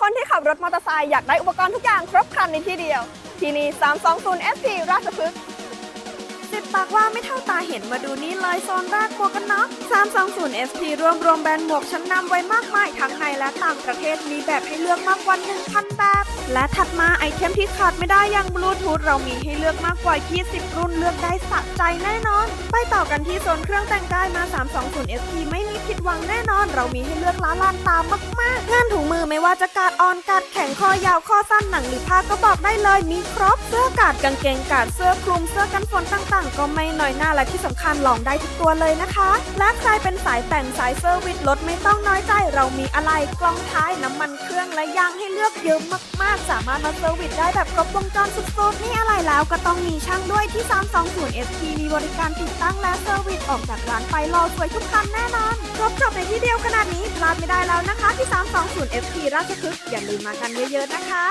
คนที่ขับรถมอเตอร์ไซค์อยากได้อุปกรณ์ทุกอย่างครบครันในที่เดียว ที่นี่ 320 SP ราชพฤกษ์สิบปากว่าไม่เท่าตาเห็นมาดูนี่เลยโซนแรกหมวกกันน็อก320 SP รวมรวมแบรนด์หมวกชั้นนำไว้มากมายทั้งในและต่างประเทศมีแบบให้เลือกมากกว่า 1,000 แบบ และถัดมาไอเทมที่ขาดไม่ได้อย่างบลูทูธเรามีให้เลือกมากกว่า 20 รุ่นเลือกได้สะใจแน่นอน ไปต่อกันที่โซนเครื่องแต่งกายมา 320 SP ไม่ หวังแน่นอนเรามีให้เลือกล้าลานตามมากๆงานถุงมือไม่ว่าจะกาดออนกาดแข็งคอยาวข้อสั้นหนังหรือผ้าก็บอกได้เลยมีครบเสื้อกาดกางเกงกาดเสื้อคลุมเสื้อกันฝนต่างๆ ก็ไม่น้อยหน้าและที่สำคัญลองได้ทุกตัวเลยนะคะ และใครเป็นสายแต่งสายเซอร์วิสรถไม่ต้องน้อยใจ เรามีอะไรกล้องท้ายน้ำมันเครื่องและยางให้เลือกเยอะมากๆ สามารถมาเซอร์วิสได้แบบครบวงจรสุดๆนี่อะไรแล้วก็ต้องมีช่างด้วยที่ 320 SP มีบริการติดตั้งและเซอร์วิสออกจากร้านไปรอสวยทุกคันแน่นอน ครบจบในที่เดียวขนาดนี้พลาดไม่ได้แล้วนะคะที่ 320 FP ราชพฤกษ์อย่าลืมมากันเยอะๆนะคะ